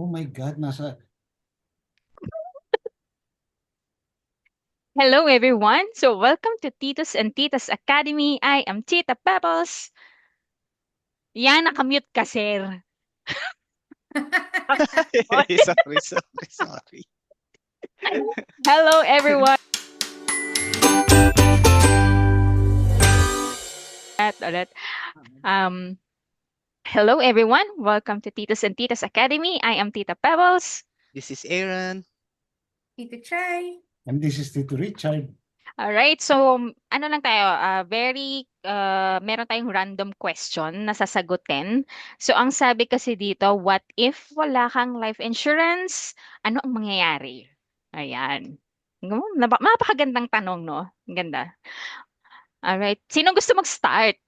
Oh my God, nasa... Hello, everyone. So, welcome to Titos and Titas Academy. I am Tita Pebbles. Yan, nakamute ka, sir. sorry, sorry, sorry. Hello, everyone. At ulit. Um, hello, everyone. Welcome to Titos and Titas Academy. I am Tita Pebbles. This is Aaron. Tito Chai. And this is Tito Richard. All right. So, ano lang tayo, ah, very, uh, meron tayong random question na sasagutin. So, ang sabi kasi dito, what if wala kang life insurance? Ano ang mangyayari? Ayan. Napa- Napakagandang tanong, no? Ang ganda. All right. Sino gusto mag-start?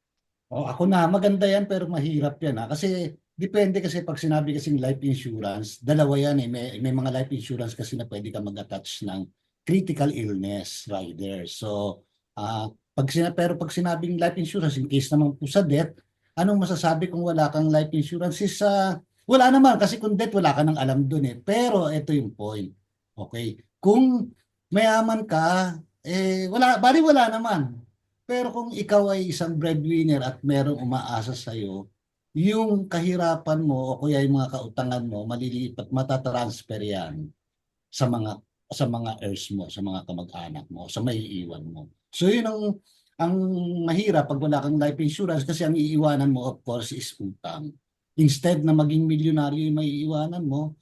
Oh, ako na, maganda yan pero mahirap yan ha. Kasi depende kasi pag sinabi kasing life insurance, dalawa yan eh. May, may mga life insurance kasi na pwede ka mag-attach ng critical illness rider. So, ah pag sina, pero pag sinabing life insurance, in case naman po sa death, anong masasabi kung wala kang life insurance is ah, wala naman kasi kung death wala ka nang alam dun eh. Pero ito yung point. Okay? Kung mayaman ka, eh wala, bali wala naman. Pero kung ikaw ay isang breadwinner at merong umaasa sa iyo, yung kahirapan mo o kaya yung mga kautangan mo, maliliit at matatransfer yan sa mga sa mga heirs mo, sa mga kamag-anak mo, sa maiiwan mo. So yun ang ang mahirap pag wala kang life insurance kasi ang iiwanan mo of course is utang. Instead na maging milyonaryo yung maiiwanan mo,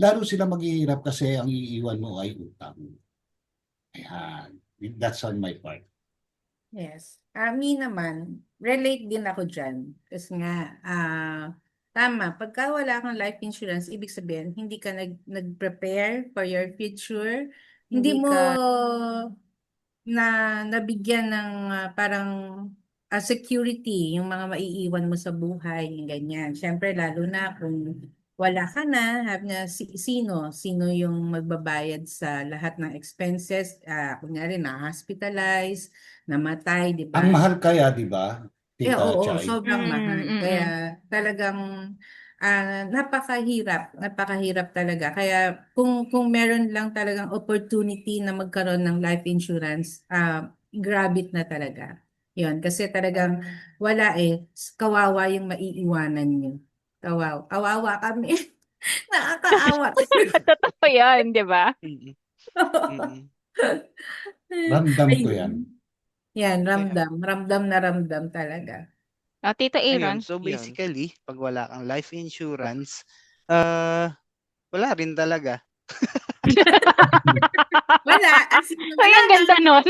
lalo sila maghihirap kasi ang iiwan mo ay utang. Ayan. That's on my part. Yes. Ah, me naman, relate din ako dyan. Kasi nga, ah, tama, pagka wala kang life insurance, ibig sabihin, hindi ka nag, nag-prepare for your future. Hindi Hindi mo ka- na nabigyan ng ah, parang ah, security yung mga maiiwan mo sa buhay, yung ganyan. Siyempre, lalo na kung wala ka na, have na si, sino, sino yung magbabayad sa lahat ng expenses, ah, kunyari na-hospitalize, namatay, di ba? Ang mahal kaya, di ba? Eh, Tita oo, Chay? sobrang Mm, mahal. mm, Kaya talagang ah, napakahirap, napakahirap talaga. Kaya kung kung meron lang talagang opportunity na magkaroon ng life insurance, ah, grab it na talaga. 'Yon, kasi talagang wala eh, kawawa yung maiiwanan niyo. Kawawa, kawawa kami. Nakakaawa. Totoo yan, di ba? Mm-mm. Ramdam ko Ayun. yan. Yan, ramdam. Ramdam na ramdam talaga. Oh, Tito Aaron. Ayun, so Yun. basically, pag wala kang life insurance, uh, wala rin talaga. Wala. As in, Ay, ang ganda nun.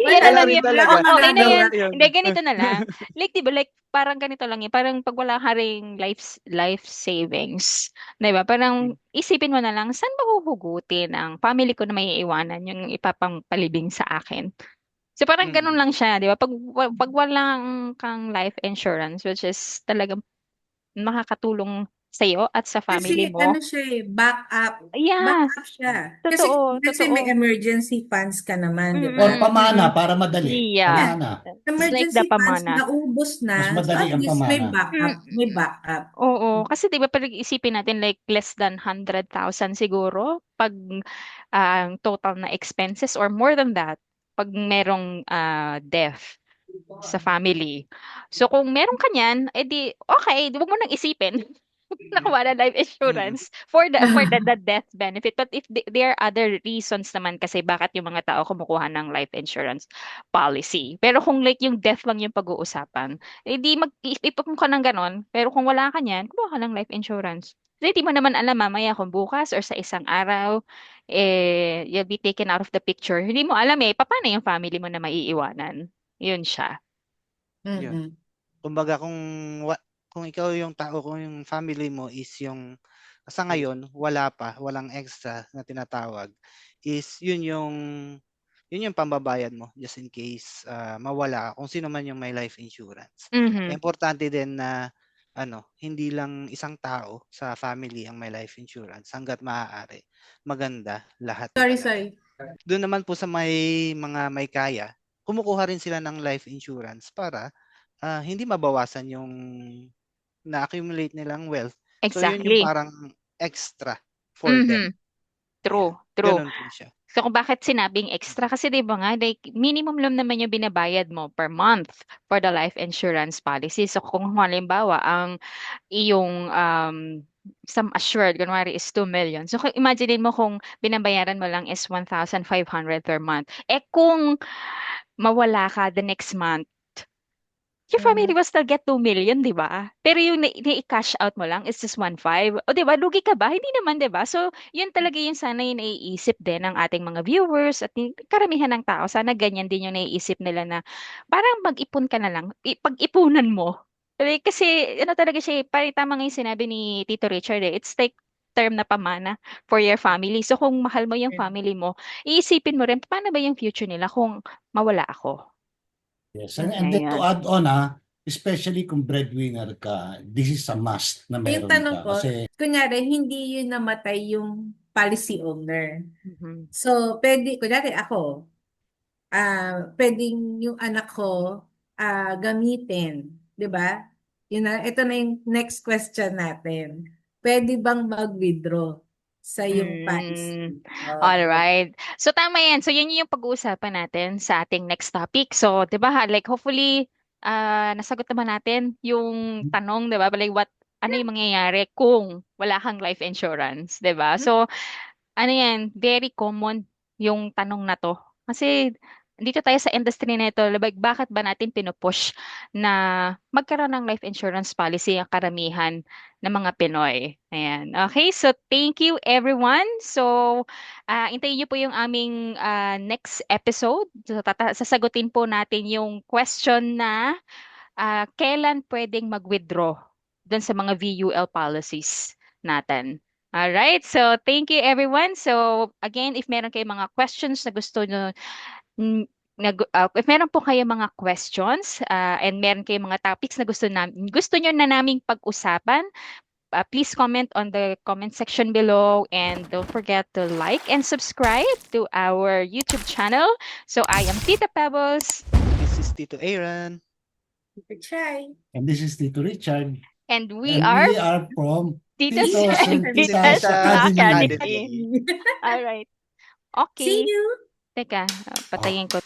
Yan Wala na lang rin yun. talaga. Okay na Wala yan. Yun. Hindi, ganito na lang. Like, di ba, like, parang ganito lang yun. Parang pag wala ka ring life, life savings, di ba? Parang isipin mo na lang, saan ba huhugutin ang family ko na may iiwanan yung ipapangpalibing sa akin? So, parang Mm. ganun lang siya, di ba? Pag, pag walang kang life insurance, which is talagang makakatulong sa'yo at sa family Kasi mo. ano siya eh, backup. Yeah, Backup siya. Kasi, totoo, kasi may totoo. emergency funds ka naman, di Or ba? pamana mm. para madali. Yeah. Pamana. It's like Emergency the funds, pamana. naubos na. Mas So madali at ang least may pamana. backup. May backup. Oo, kasi 'di ba pag isipin natin like less than 100,000 siguro pag ang total na expenses or more than that pag merong ah, death sa family. So kung meron ka niyan, edi okay, huwag mo nang isipin. Nakuha na life insurance for the for the, the death benefit. But if the- there are other reasons naman kasi bakit yung mga tao kumukuha ng life insurance policy. Pero kung like yung death lang yung pag-uusapan, hindi mag ipon ka ng ganon. Pero kung wala ka niyan, kumuha ka ng life insurance. Kasi di mo naman alam mamaya kung bukas or sa isang araw, eh, you'll be taken out of the picture. Hindi mo alam eh, paano yung family mo na maiiwanan. Yun siya. Mm-mm. Kumbaga kung kung ikaw yung tao, kung yung family mo is yung sa ngayon wala pa, walang extra na tinatawag, is yun yung yun yung pambabayad mo just in case ah, mawala kung sino man yung may life insurance. Mhm. Importante din na ano, hindi lang isang tao sa family ang may life insurance hangga't maaari. Maganda lahat Sorry, sorry. Doon naman po sa may mga may kaya, kumukuha rin sila ng life insurance para ah, hindi mabawasan yung na-accumulate nilang wealth So yun Exactly. yung parang extra for them. Mhm. True, true. Ganun po siya. So kung bakit sinabing extra kasi 'di ba nga like minimum lang naman yung binabayad mo per month for the life insurance policy. So kung halimbawa ang iyong um sum assured kunwari is 2 million. So kung imagine mo kung binabayaran mo lang is 1,500 per month. Eh kung mawala ka the next month, your family will still get 2 million, 'di ba? Pero yung na- i-cash out mo lang is just 1.5. O 'di ba? Lugi ka ba? Hindi naman, 'di ba? So, yun talaga yung sana yung naiisip din ng ating mga viewers at karamihan ng tao. Sana ganyan din yung naiisip nila na parang mag-ipon ka na lang. Pag-ipunan mo. Like, Kasi ano talaga siya, eh, parang tama nga yung sinabi ni Tito Richard eh. It's like term na pamana for your family. So kung mahal mo yung family mo, iisipin mo rin paano ba yung future nila kung mawala ako. Yes. And, and then to Ayan. add on ah, especially kung breadwinner ka, this is a must na meron tanong ka. ko, Kasi Kunyari, hindi yun namatay yung policy owner. Mhm. So, pwede, kunyari ako, ah pwedeng yung anak ko ah gamitin, 'di ba? Yun na, ito na yung next question natin. Pwede bang mag-withdraw sa yung policy? Oh, All right. So tama 'yan. So yun yung pag-uusapan natin sa ating next topic. So, 'di ba? Like hopefully ah nasagot naman natin yung tanong, 'di ba? Like what ano yung mangyayari kung wala kang life insurance, 'di ba? So ano 'yan, very common yung tanong na 'to. Kasi dito tayo sa industry na ito, like, bakit ba natin pinupush na magkaroon ng life insurance policy ang karamihan ng mga Pinoy. Ayan. Okay, so thank you everyone. So, ah intayin niyo po yung aming ah, next episode. So, tata- sasagutin po natin yung question na ah, kailan pwedeng mag-withdraw dun sa mga VUL policies natin. Alright, so thank you everyone. So again, if meron kayong mga questions na gusto nyo nag, ah, if meron po kayo mga questions ah, and meron kayong mga topics na gusto na gusto nyo na naming pag-usapan, ah, please comment on the comment section below and don't forget to like and subscribe to our YouTube channel. So I am Tita Pebbles This is Tito Aaron. Try. and this is Tito Richard. and we and are we are from Tita's Tita's Tita's Academy. Academy. All right. See Okay. you. Teka, ah, patayin ko